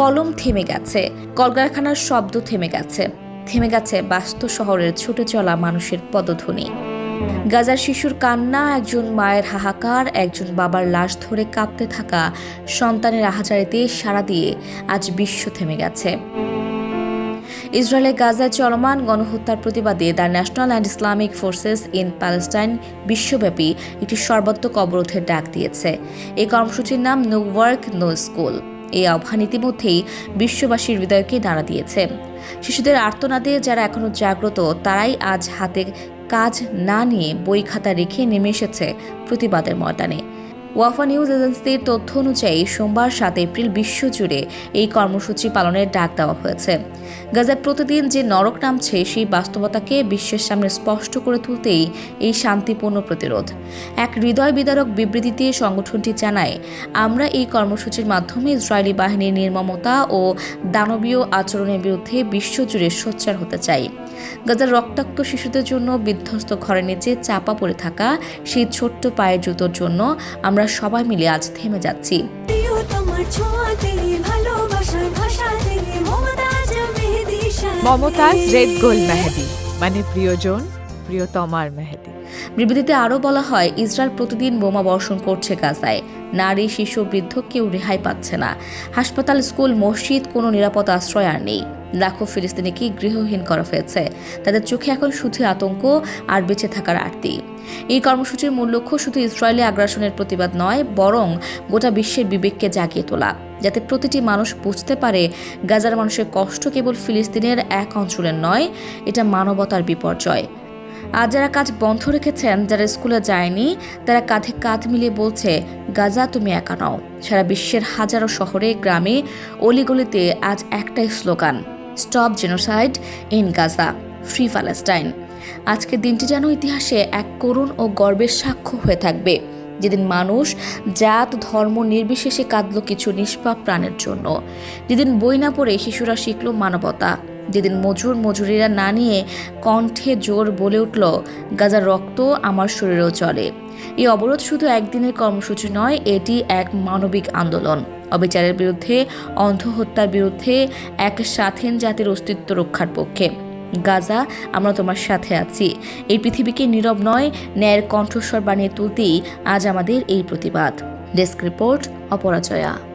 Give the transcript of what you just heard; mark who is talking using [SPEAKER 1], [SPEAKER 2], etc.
[SPEAKER 1] কলম থেমে গেছে, কলকারখানার শব্দ থেমে গেছে থেমে গেছে বাস্তু শহরের ছুটে চলা মানুষের পদধ্বনি। গাজার শিশুর কান্না, একজন মায়ের হাহাকার, একজন বাবার লাশ ধরে কাঁপতে থাকা সন্তানের আহাজারিতে সাড়া দিয়ে আজ বিশ্ব থেমে গেছে। ইসরায়েলের গাজায় চলমান গণহত্যার প্রতিবাদে the national and Islamic forces in Palestine বিশ্বব্যাপী একটি সর্বাত্মক অবরোধের ডাক দিয়েছে। এই কর্মসূচির নাম নো ওয়ার্ক নো স্কুল। এই আহ্বান ইতিমধ্যেই বিশ্ববাসীর হৃদয়কে দাঁড়া দিয়েছে। শিশুদের আর্তনাদে যারা এখনও জাগ্রত, তারাই আজ হাতে কাজ না নিয়ে বই খাতা রেখে নেমে এসেছে প্রতিবাদের ময়দানে। ওয়াফা নিউজ এজেন্সির তথ্য অনুযায়ী সোমবার সাত এপ্রিল বিশ্বজুড়ে এই কর্মসূচি পালনের ডাক দেওয়া হয়েছে। গাজায় প্রতিদিন যে নরক নামছে, সেই বাস্তবতাকে বিশ্বের সামনে স্পষ্ট করে তুলতেই এই শান্তিপূর্ণ প্রতিরোধ। এক হৃদয় বিদারক বিবৃতিতে সংগঠনটি জানায়, আমরা এই কর্মসূচির মাধ্যমে ইসরায়েলি বাহিনীর নির্মমতা ও দানবীয় আচরণের বিরুদ্ধে বিশ্বজুড়ে সোচ্চার হতে চাই। গাজার রক্তাক্ত শিশুদের জন্য বিধ্বস্ত ঘরের নিচে চাপা পড়ে থাকা সেই ছোট্ট পায়ের জুতোর জন্য আমরা সবাই মিলে আজ থেমে যাচ্ছি।
[SPEAKER 2] মমতাজ
[SPEAKER 3] রেড গোল মেহেদি। মানে প্রিয়জন মেহেদি।
[SPEAKER 1] বিবৃতিতে আরও বলা হয়, ইসরায়েল প্রতিদিন বোমা বর্ষণ করছে গাজায়। নারী, শিশু, বৃদ্ধ কেউ রেহাই পাচ্ছে না। হাসপাতাল, স্কুল, মসজিদ, কোনো নিরাপদ আশ্রয় আর নেই। লাখো ফিলিস্তিনিকে গৃহহীন করা হয়েছে। তাদের চোখে এখন শুধু আতঙ্ক আর বেঁচে থাকার আরতি। এই কর্মসূচির মূল লক্ষ্য শুধু ইসরায়েলি আগ্রাসনের প্রতিবাদ নয়, বরং গোটা বিশ্বের বিবেককে জাগিয়ে তোলা। যাতে প্রতিটি মানুষ বুঝতে পারে, গাজার মানুষের কষ্ট কেবল ফিলিস্তিনের এক অঞ্চলের নয়, এটা মানবতার বিপর্যয়। আজ যারা কাজ বন্ধ রেখেছেন, যারা স্কুলে যায়নি, তারা কাঁধে কাঁধ মিলিয়ে বলছে, গাজা, তুমি একা নাও। সারা বিশ্বের হাজারো শহরে, গ্রামে, অলিগলিতে আজ একটাই slogan, stop genocide in Gaza, free Palestine আজকের দিনটি যেন ইতিহাসে এক করুণ ও গর্বের সাক্ষ্য হয়ে থাকবে। যেদিন মানুষ জাত, ধর্ম নির্বিশেষে কাঁদল কিছু নিষ্পাপ প্রাণের জন্য, যেদিন বই না পড়ে শিশুরা শিখল মানবতা যেদিন মজুর মজুরিরা না নিয়ে কণ্ঠে জোর বলে উঠল, গাজার রক্ত আমার শরীরেও চলে। এই অবরোধ শুধু একদিনের কর্মসূচি নয়, এটি এক মানবিক আন্দোলন। অবিচারের বিরুদ্ধে অন্ধ হত্যার বিরুদ্ধে এক স্বাধীন জাতির অস্তিত্ব রক্ষার পক্ষে। গাজা, আমরা তোমার সাথে আছি। এই পৃথিবীকে নীরব নয়, ন্যায়ের কণ্ঠস্বর বানিয়ে তুলতেই আজ আমাদের এই প্রতিবাদ। Desk report, অপরাজয়া।